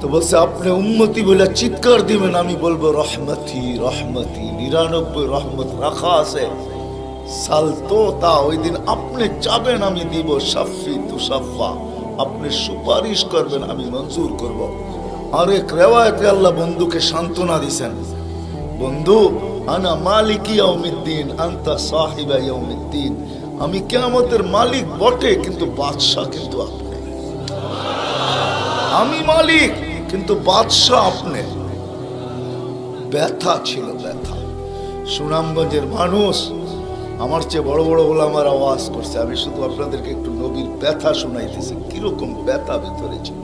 তো বলছে, আপনি উন্মতি বলে চিৎকার দিবেন, আমি বলব, রহমতি রহমতি, নিরানব্বই রহমত রাখা আছে। সাল তো তা, ওই দিন আপনি চাবেন আমি দিব সাফি তুসাফা। আপনি সুপারিশ করবেন, আমি মঞ্জুর করব। আরেক রেওয়ায়তে আল্লাহ বন্ধুকে সান্ত্বনা দিছেন। বন্ধু, আনা মালিক ইয়াউমিদ্দিন, আন্তা সাহিবা ইয়াউমিদ্দিন। আমি কিয়ামতের মালিক বটে, কিন্তু বাদশা কিন্তু আপনি। আমি মালিক কিন্তু বাদশাহ আপনি। ব্যথা ছিল ব্যথা। সুনামগঞ্জের মানুষ আমার চেয়ে বড় বড় বলে আমার আওয়াজ করছে। আমি শুধু আপনাদেরকে একটু নবীর ব্যথা শুনাইতেছি। কীরকম ব্যথা ভিতরে ছিল।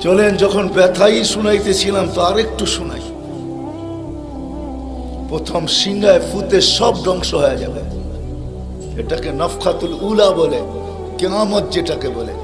চলেন, যখন ব্যথাই শুনাইতেছিলাম, তো আরেকটু শুনাই। প্রথম সিংহায় ফুতে সব ধ্বংস হয়ে যাবে। এটাকে নফখাতুল উলা বলে, কেয়ামত যেটাকে বলে।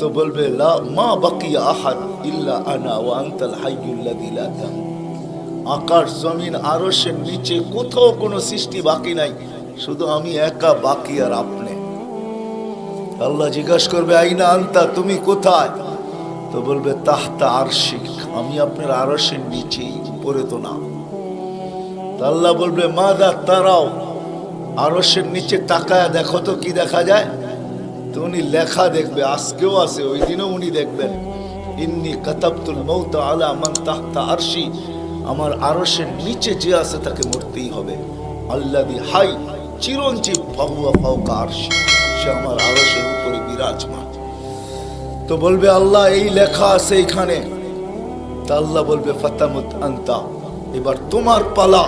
তো বলবে, লা, মা বাকি আহাদ ইল্লা আনা ওয়া আনতাল হাইয়ুল্লাযী লা তামুত। আকাশ জমিন আরশের নিচে কোথাও কোনো সৃষ্টি বাকি নাই, শুধু আমি একা বাকি আর আপনি। আল্লাহ জিজ্ঞাসা করবে, আইনা আনতা, তুমি কোথায়? তো বলবে, তাহতা আরশিক, আমি আপনার আরশের নিচেই পড়ে তো না আল্লাহ বলবে মা দা তারাও আরশের নিচে তাকায় দেখো তো কি দেখা যায়? তো উনি লেখা দেখবে, আজকেও আছে, ওই দিনও উনি দেখবেন। ইন্নি কাতাবতুল মৌত আলা মান তাহতা আরশি, আমার আরশের নিচে যে আছে তাকে মরতেই হবে। আল্লাদি হাই, চিরঞ্জীব ফাহুয়া ফাউকা আরশি, সে আমার আরশের উপরে বিরাজমান। তো বলবে, আল্লাহ, এই লেখা আছে এখানে তা আল্লাহ বলবে, ফাতামুত আন্তা, এবার তোমার পালা,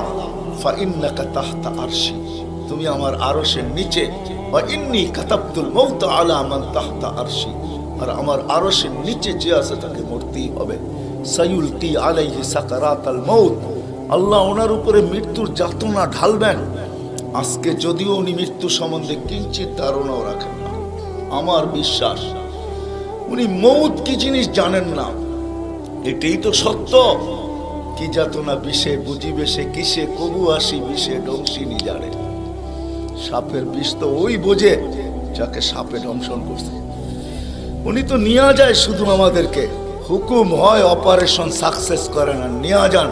ফাইন্নাকা তাহতা আরশি, তুমি আমার আরশের নিচে ইন্নী কাতাবতুল মৌত আলা মান তাহতা আরশি। আর আমার আরশের নিচে যে আছে তাকে মরতেই হবে। সায়ুলকি আলাইহি সাকারাতাল মৌত। আল্লাহ ওনার উপরে মৃত্যুর যাতনা ঢালবেন। আজকে যদিও উনি মৃত্যু সম্বন্ধে কিঞ্চিত ধারণাও রাখেন না। আমার বিশ্বাস, উনি মৌত কি জিনিস জানেন না। এটাই তো সত্য। কি যাতনা বিষে বুঝিবে সে কিসে, কবু আসি বিষে ডংসিনি জানে। সাপের বিষ তো ওই বোঝে যাকে সাপে দংশন করছে। উনি তো নিয়ে যায় শুধু আমাদেরকে। হুকুম হয় অপারেশন সাকসেস করে না, নিয়ে যান।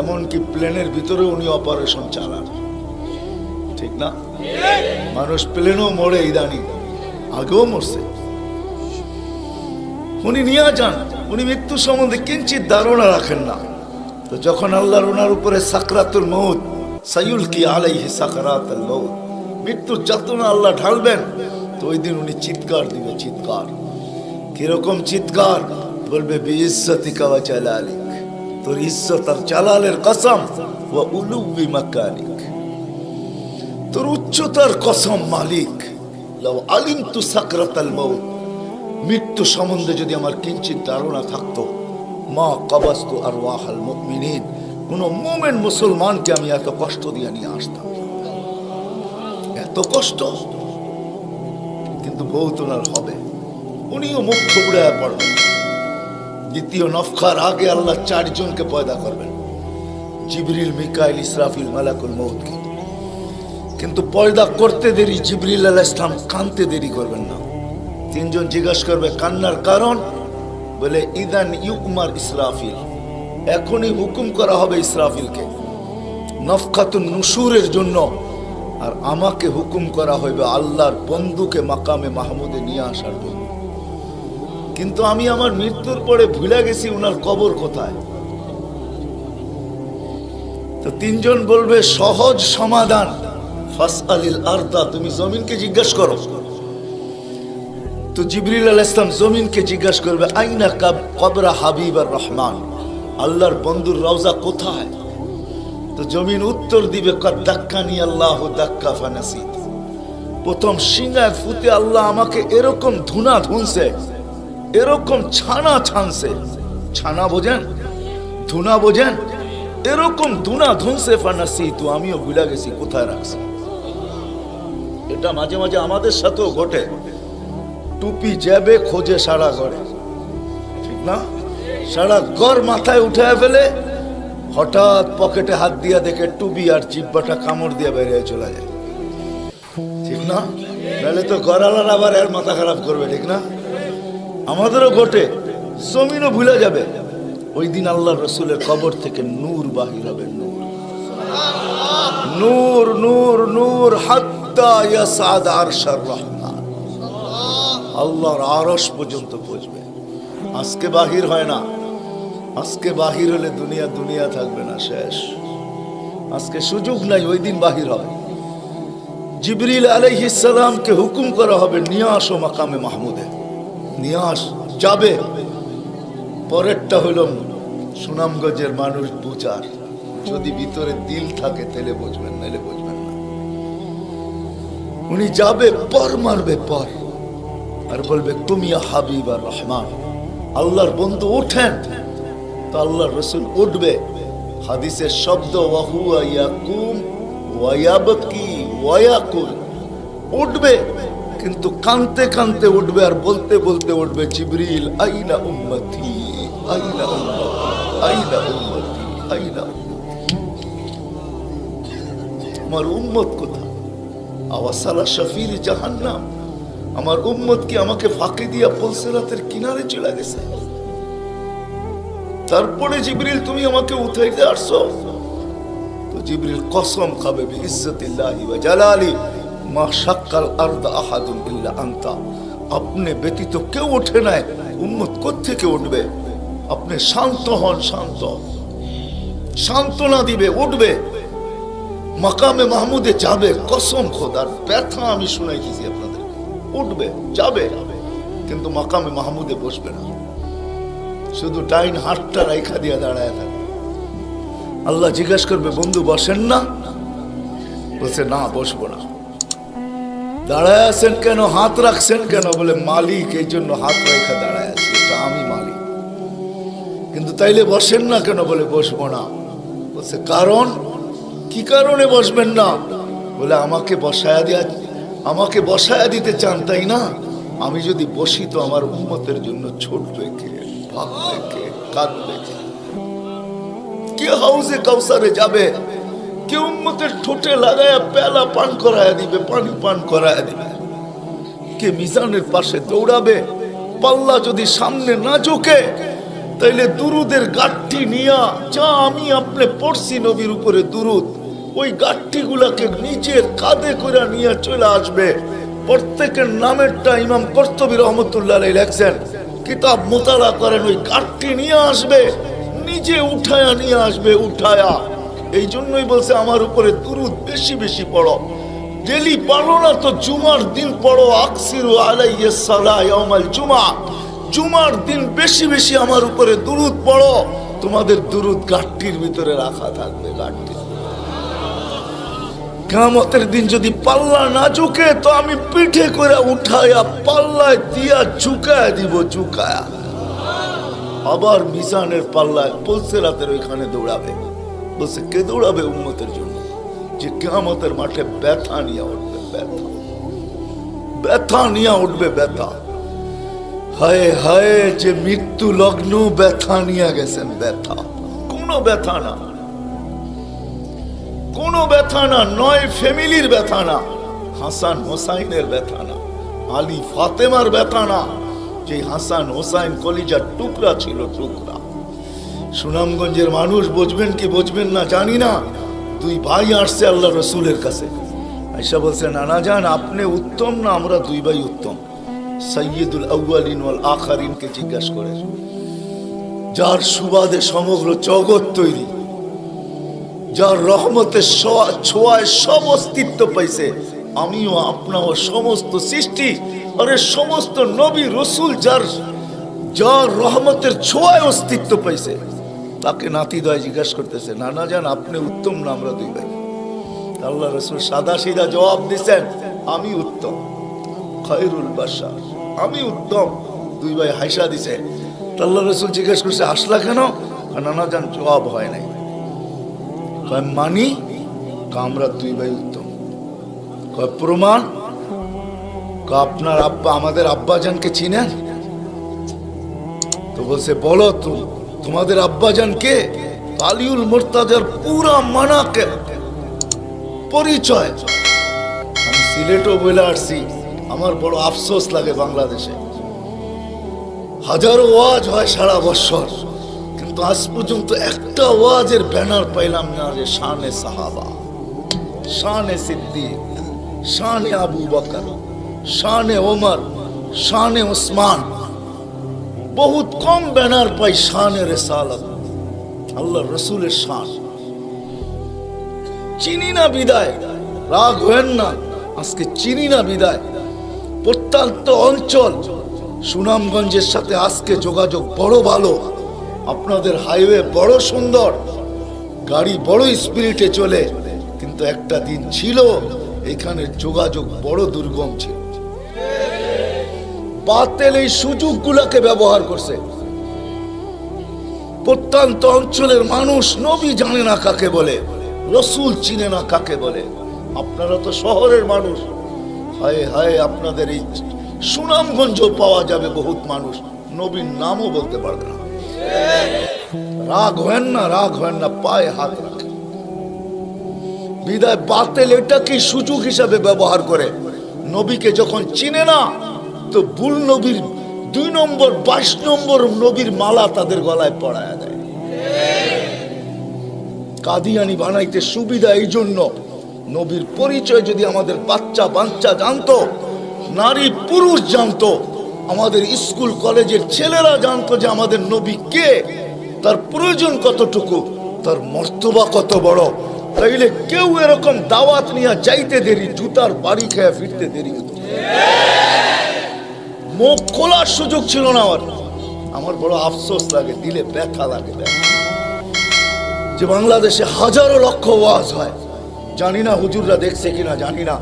এমনকি প্লেনের ভিতরে উনি অপারেশন চালান। ঠিক না? মানুষ প্লেনও মরে ইদানি, আগেও মরছে। উনি নিয়ে যান, উনি মৃত্যু সম্বন্ধে কিঞ্চিত ধারণা রাখেন না। তো যখন আল্লাহর ওনার উপরে সাকরাতুল মৌত আলাইহি আল্লাহ ঢালবেন। তো ওই দিন উনি চিৎকার দিবে চিৎকার। কীরকম চিৎকার? বলবে কাওয়া তোর ইজ্জত আর কসম উলুবি তোর উচ্চতার কসম মালিক। লাউ আলিমতু সাকরাতাল মৌত মৃত্যু সম্বন্ধে যদি আমার কিঞ্চিত ধারণা থাকতো, মা কবাস্তু আর ওয়াহাল মুমিনিন। কোন মোমেন মুসলমানকে আমি এত কষ্ট দিয়ে নিয়ে আসতাম। এত কষ্ট। কিন্তু তোলার হবে। উনিও মুখ থুবড়ে পড়বেন দ্বিতীয় নফখার আগে আল্লাহ চারজনকে পয়দা করবেন। জিবরিল, মিকাইল, ইসরাফিল, মালাকুল মৌদকে কিন্তু পয়দা করতে দেরি, জিবরিল আলাহ ইসলাম কানতে দেরি করবেন না। তিনজন জিজ্ঞাসা করবে, কান্নার কারণ? বলে, ইদান ইউকুমার ইসরাফিল। এখনই হুকুম করা হবে ইসরাফিলকে। নফখাতুন নুসুরের জন্য। আর আমাকে হুকুম করা হইবে আল্লাহর বন্ধুকে মাকামে মাহমুদে নিয়ে আসার জন্য। কিন্তু আমি আমার মৃত্যুর পরে ভুলে গেছি উনার কবর কোথায়। তো তিনজন বলবে, সহজ সমাধান। ফাস আলিল আর্দা, তুমি জমিনকে জিজ্ঞাসা করো। তো জিবরিল আল ইসলাম জমিনকে জিজ্ঞাসা করবে, আইনা কাব কবরা হাবিব আর রহমান? আল্লাহর বন্ধুর রওজা কোথায়? তো জমিন উত্তর দিবে আল্লাহ দাক্কা প্রথম সিঙ্গায় ফুতে আল্লাহ আমাকে এরকম ধুনা ধুনছে, এরকম ছানা ছানছে। ছানা বোঝেন? ধুনা বোঝেন? এরকম ধুনা ধুনছে ফানাসি তো আমিও ভুলে গেছি, কোথায় রাখছি? এটা মাঝে মাঝে আমাদের সাথেও ঘটে। টুপি যাবে খোঁজে সারা ঘরে। ঠিক না? সারা ঘর মাথায় উঠে ফেলে হঠাৎ পকেটে হাত দিয়া দেখে টুবি আর জিব্বাটা কামড় দিয়ে বেরিয়ে চলে যায়। ঠিক না? নাহলে তো গড়ালার আবার এর মাথা খারাপ করবে, ঠিক না? আমাদেরও ঘটে, জমিনও ভুলে যাবে। ওই দিন আল্লাহ রসুলের কবর থেকে নূর বাহির হবে, নূর। নূর নূর নূর, হাত্তা ইয়াসাদ আরশার রহমান। আল্লাহর আরশ পর্যন্ত পৌঁছবে। আজকে বাহির হয় না। আজকে বাহির হলে দুনিয়া দুনিয়া থাকবে না, শেষ। আজকে সুযোগ নাই, ওই দিন বাহির হয়। জিবরিল আলাইহিসালামকে হুকুম করা হবে, নিয়ে আসো মাকামে মাহমুদে। নিয়ে আস, যাবে। পরেরটা হইল সুনামগঞ্জের মানুষ বুচার। যদি ভিতরে দিল থাকে, তাহলে বুঝবেন, নাহলে বুঝবেন না। উনি যাবে, পর মারবে, পর। আর বলবে তুমি হাবিব আর রহমান, আল্লাহর বন্ধু, ওঠেন। তো আল্লাহর রসুল উঠবে। হাদিসের শব্দ উঠবে, কিন্তু কানতে কানতে উঠবে আর বলতে বলতে উঠবে, জিবরিল, আইনা উম্মতি, আইনা আইনা উম্মতি, আইনা আমার উম্মত কোথায় আওয়াসালা শফির জাহান্নাম। আমার উম্মত কি আমাকে ফাঁকি দিয়া পলসেরাতের কিনারে চলে গেছে? তারপরে জিবরিল, তুমি আমাকে উঠাইতে আসছো। তো জিবরিল কসম খাবে ইজ্জতিল্লাহি ওয়া জালালি। মা শাক্কাল আরদা আহাদুন ইল্লা আনতা। আপনি ব্যতীত কেউ ওঠে নাই, উম্মত কোত্থেকে উঠবে? আপনি শান্ত হন, শান্ত। সান্ত্বনা দিবে, উঠবে। মাকামে মাহমুদে যাবে, কসম খোদার ব্যথা আমি শুনাইতেছি আপনাদের। উঠবে, যাবে। কিন্তু মাকামে মাহমুদে বসবে না। শুধু ডাইন হাতটা রাইখা দিয়ে দাঁড়ায় থাকে। আল্লাহ জিজ্ঞেস করবে, বন্ধু, বসেন না? বলছে, না, বসবো না। দাঁড়ায় আছেন কেন? হাত রাখছেন কেন? বলে, মালিক, এই জন্য হাত রেখা দাঁড়ায় আছি, এটা আমি মালিক। কিন্তু তাইলে বসেন না কেন? বলে, বসবো না। বলছে, কারণ? কি কারণে বসবেন না? বলে, আমাকে বসায়া দিয়া, আমাকে বসায়া দিতে চান, তাই না? আমি যদি বসি তো আমার উন্মতের জন্য ছোটবে কে ভাববে কে কাঁদবে। কে কে হাউসে কাউসারে যাবে? কে উন্মতের ঠোঁটে লাগায়া পেলা পান করায়া দিবে, পানি পান করায়া দিবে? কে মিজানের পাশে দৌড়াবে? পাল্লা যদি সামনে না ঝোঁকে, তাইলে দুরুদের গাঠটি নিয়া, যা আমি আপনি পড়ছি নবীর উপরে দুরুদ, ওই গাঠটি গুলাকে নিজের কাঁধে করে নিয়ে চলে আসবে। প্রত্যেকের নামেরটা ইমাম কর্তবী রহমতুল্লাহ লেখছেন। কিতাব মোতালা করেন, ওই গাঠটি নিয়ে আসবে, নিজে উঠায়া নিয়ে আসবে, উঠায়া। এই জন্যই বলছে, আমার উপরে দুরুদ বেশি বেশি পড়ো। ডেলি পড়ো না তো জুমার দিন পড়ো, আকসিরু আলাইয়া সালাহ ইয়াউমাল জুমা। জুমার দিন বেশি বেশি আমার উপরে দুরুদ পড়ো। তোমাদের দুরুদ গাঠটির ভিতরে রাখা থাকবে গাঠটি কামতের দিন যদি পাল্লা না ঝুঁকে, তো আমি পিঠে করে উঠায়া পাল্লায় দিয়া ঝুঁকায় দিব ঝুঁকায়া আবার মিজানের পাল্লায় পলসে রাতের ওইখানে দৌড়াবে। বলছে, কে দৌড়াবে উন্মতের জন্য? যে কেয়ামতের মাঠে ব্যথা নিয়ে উঠবে, ব্যথা। ব্যথা নিয়ে উঠবে, ব্যথা। হায় হায়, যে মৃত্যু লগ্ন, ব্যথা নিয়ে গেছেন, ব্যথা। কোনো ব্যথা না। কোনো ব্যথা না, নয় ফ্যামিলির ব্যথা না, হাসান হোসাইনের ব্যথা না, আলী ফাতেমার ব্যথা না, যে হাসান হোসাইন কলিজার টুকরা ছিল টুকরা। সুনামগঞ্জের মানুষ বুঝবেন কি বুঝবেন না জানি না, দুই ভাই আসছে আল্লাহ রসুলের কাছে। আইসা বলছে, নানা জান, আপনি উত্তম না আমরা দুই ভাই উত্তম? সৈয়দুল আউয়ালিন ওয়াল আখারিনকে জিজ্ঞাসা করে যার সুবাদে সমগ্র জগৎ তৈরি যার রহমতের ছোঁয়ায় সব অস্তিত্ব পাইছে। আমিও আপনাও সমস্ত সৃষ্টি আরে সমস্ত নবী রসুল যার যার রহমতের ছোঁয়ায় অস্তিত্ব পাইছে। তাকে নাতি দয় জিজ্ঞাসা করতেছে, নানা যান আপনি উত্তম না আমরা দুই ভাই? আল্লাহ রসুল সাদা সিধা জবাব দিচ্ছেন, আমি উত্তম। খৈরুল বাসা আমি উত্তম। দুই ভাই হাইসা দিছে। আল্লাহ রসুল জিজ্ঞেস করছে, আসলা কেন? নানা যান জবাব হয় নাই। কয় মানি কয়, আমরা দুই ভাই উত্তম। কয় প্রমাণ আপনার আব্বা আমাদের আব্বাজানকে চিনেন? তো বলছে বলো তো তোমাদের আব্বাজান কে আলিউল মোর্তাজার পুরা মানাকে পরিচয়। আমি সিলেটও বলে আসছি আমার বড় আফসোস লাগে বাংলাদেশে। হাজারো ওয়াজ হয় সারা বছর। কিন্তু আজ পর্যন্ত একটা ওয়াজের ব্যানার পাইলাম না যে শানে সাহাবা, শানে সিদ্দিক, শানে আবু বকর, শানে ওমর, শানে ওসমান। বহুত কম ব্যানার পাই শানে রেসালত, আল্লাহ রসুলের শান। চিনি না বিদায়, রাগ হেন না, আজকে চিনি না বিদায়। প্রত্যন্ত অঞ্চল, সুনামগঞ্জের সাথে আজকে যোগাযোগ বড় ভালো। আপনাদের হাইওয়ে বড় সুন্দর। গাড়ি বড় স্পিরিটে চলে। কিন্তু একটা দিন ছিল, এখানে যোগাযোগ বড় দুর্গম ছিল। বাতেল এই সুযোগগুলোকে ব্যবহার করছে। প্রত্যন্ত অঞ্চলের মানুষ নবী জানে না কাকে বলে, রসুল চিনে না কাকে বলে। আপনারা তো শহরের মানুষ। হায় হায়, আপনাদের এই সুনামগঞ্জ পাওয়া যাবে বহুত মানুষ। নবীর নামও বলতে পারবে না। রাগ হেন না, রাগ হেন না, পায়ে হাত বিদায় বাতেল এটাকে সুযোগ হিসাবে ব্যবহার করে। নবীকে যখন চিনে না, তো ভুল নবীর দুই নম্বর, বাইশ নম্বর নবীর মালা তাদের গলায় পড়ায় দেয়। কাদিয়ানি বানাইতে সুবিধা এই জন্য নবীর পরিচয় যদি আমাদের বাচ্চা বাচ্চা জানতো নারী পুরুষ জানতো আমাদের স্কুল, কলেজের ছেলেরা জানতো যে আমাদের নবী কে? তার প্রয়োজন কতটুকু? তার মর্তবা কত বড়? তাইলে কেউ এরকম দাওয়াত নিয়ে যাইতে দেরি, জুতার বাড়ি খেয়ে ফিরতে দেরি হতো। মুখ খোলার সুযোগ ছিল না আমার। আমার বড় আফসোস লাগে, দিলে ব্যথা লাগে। যে বাংলাদেশে হাজারো লক্ষ ওয়াজ হয়। জানি না হুজুররা দেখছে কিনা, জানি না।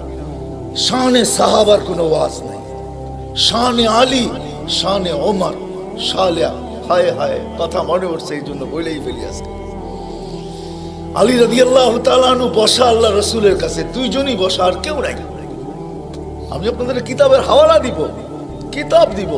শানে সাহাবার কোনো ওয়াজ নেই। শানে আলী, শানে ওমর শালিয়া হায় হায়, কথা মনে পড়ছে, এই জন্য বলেই ফেলি আজকে। আলী রাদি আল্লাহ তালানু বসা আল্লাহ রসুলের কাছে, দুইজনই বসা, আর কেউ নাই। আমি আপনাদের কিতাবের হাওয়ালা দিব, কিতাব দিব।